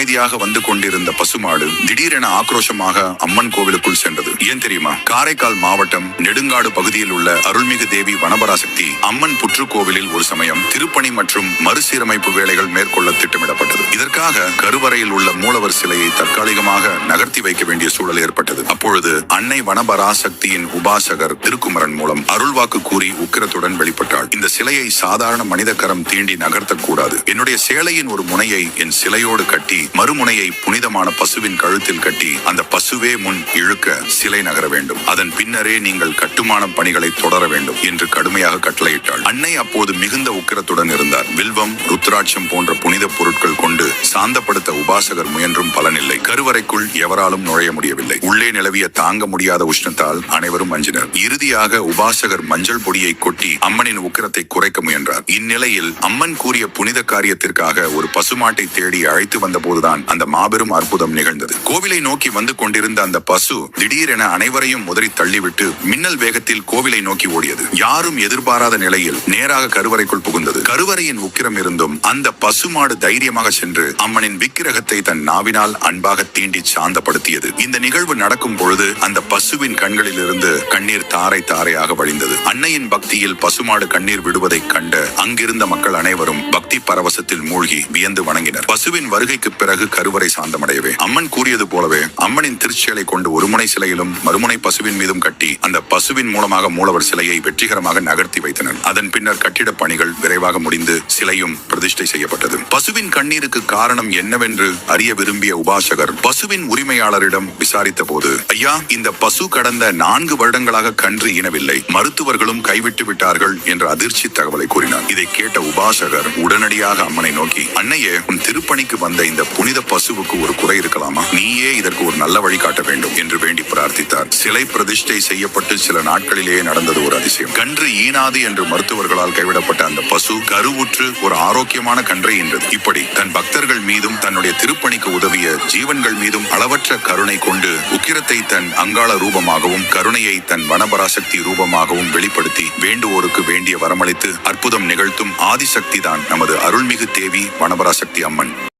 அமைதியாக வந்து கொண்டிருந்த பசுமாடு திடீரென ஆக்ரோஷமாக அம்மன் கோவிலுக்குள் சென்றது. ஏன் தெரியுமா? காரைக்கால் மாவட்டம் நெடுங்காடு பகுதியில் உள்ள அருள்மிகு தேவி வனபராசக்தி அம்மன் புற்று கோவிலில் ஒரு சமயம் திருப்பணி மற்றும் மறுசீரமைப்பு வேலைகள் மேற்கொள்ள திட்டமிடப்பட்டது. இதற்காக கருவறையில் உள்ள மூலவர் சிலையை தற்காலிகமாக நகர்த்தி வைக்க வேண்டிய சூழல் ஏற்பட்டது. அப்பொழுது அன்னை வனபராசக்தியின் உபாசகர் திருக்குமரன் மூலம் அருள்வாக்கு கூறி உக்கிரத்துடன் வெளிப்பட்டாள். இந்த சிலையை சாதாரண மனித கரம் தீண்டி நகர்த்தக்கூடாது. தன்னுடைய சேலையின் ஒரு முனையை என் சிலையோடு கட்டி மறுமுனையை புனிதமான பசுவின் கழுத்தில் கட்டி அந்த பசுவே முன் இழுக்க சிலை நகர வேண்டும். அதன் பின்னரே நீங்கள் கட்டுமான பணிகளை தொடர வேண்டும் என்று கடுமையாக கட்டளையிட்டாள். அன்னை அப்போது மிகுந்த உக்கிரத்துடன் இருந்தார். வில்வம் ருத்ராட்சம் போன்ற புனித பொருட்கள் கொண்டு சாந்தப்படுத்த உபாசகர் முயன்றும் பலனில்லை. கருவறைக்குள் எவராலும் நுழைய முடியவில்லை. உள்ளே நிலவிய தாங்க முடியாத உஷ்ணத்தால் அனைவரும் அஞ்சினர். இறுதியாக உபாசகர் மஞ்சள் பொடியை கொட்டி அம்மனின் உக்கிரத்தை குறைக்க முயன்றார். இந்நிலையில் அம்மன் கூறிய புனித தரிசனத்திற்காக ஒரு பசுமாட்டை தேடி அழைத்து வந்தபோதுதான் அந்த மாபெரும் அற்புதம் நிகழ்ந்தது. கோவிலை நோக்கி வந்து கொண்டிருந்த அந்த பசு திடீரென அனைவரையும் உதறி தள்ளிவிட்டு மின்னல் வேகத்தில் கோவிலை நோக்கி ஓடியது. யாரும் எதிர்பாராத நிலையில் நேராக கருவறைக்குள் புகுந்தது. கருவறையின் உக்கிரம் இருந்தும் அந்த பசுமாடு தைரியமாக சென்று அம்மனின் விக்கிரகத்தை தன் நாவினால் அன்பாக தீண்டி சாந்தப்படுத்தியது. இந்த நிகழ்வு நடக்கும் பொழுது அந்த பசுவின் கண்களில் இருந்து கண்ணீர் தாரை தாரையாக வழிந்தது. அன்னையின் பக்தியில் பசுமாடு கண்ணீர் விடுவதைக் கண்ட அங்கிருந்த மக்கள் அனைவரும் பக்தி பரவச பரவசத்தில் மூழ்கி வியந்து வணங்கினர். பசுவின் வருகைக்கு பிறகு கருவறை சாந்தமடையவே. அம்மன் கூறியது போலவே அம்மனின் திருச்சியலை கொண்டு ஒருமுனை சிலையிலும் மறுமுனை பசுவின் மீதும் கட்டி அந்த பசுவின் மூலமாக மூலவர் சிலையை வெற்றிகரமாக நகர்த்தி வைத்தனர். அதன் பின்னர் கட்டிட பணிகள் விரைவாக முடிந்து சிலையும் பிரதிஷ்டை செய்யப்பட்டது. பசுவின் கண்ணீருக்கு காரணம் என்னவென்று அறிய விரும்பிய உபாசகர் பசுவின் உரிமையாளரிடம் விசாரித்த போது ஐயா இந்த பசு கடந்த நான்கு வருடங்களாக கன்று இனவில்லை மருத்துவர்களும் கைவிட்டு விட்டார்கள் என்ற அதிர்ச்சி தகவலை கூறினார். இதை கேட்ட உபாசகர் உடனடியாக அம்மனை நோக்கி அன்னையே உன் திருப்பணிக்கு வந்த இந்த புனித பசுவுக்கு ஒரு குறை இருக்கலாமா? நீயே இதற்கு ஒரு நல்ல வழி காட்ட வேண்டும் என்று வேண்டி பிரார்த்தித்தார். சிலை பிரதிஷ்டை செய்யப்பட்டு சில நாட்களிலேயே நடந்தது ஒரு அதிசயம். கன்று ஈனாது என்று மருத்துவர்களால் கைவிடப்பட்ட அந்த பசு கருவுற்று ஒரு ஆரோக்கியமான கன்றை ஈன்றது. இப்படி தன் பக்தர்கள் மீதும் தன்னுடைய திருப்பணிக்கு உதவிய ஜீவன்கள் மீதும் அளவற்ற கருணை கொண்டு உக்கிரத்தை தன் அங்காள ரூபமாகவும் கருணையை தன் வனபராசக்தி ரூபமாகவும் வெளிப்படுத்தி வேண்டுவோருக்கு வேண்டிய வரமளித்து அற்புதம் நிகழ்த்தும் ஆதிசக்தி தான் நமது அருள்மிகு தேவி வனபராசக்தி அம்மன்.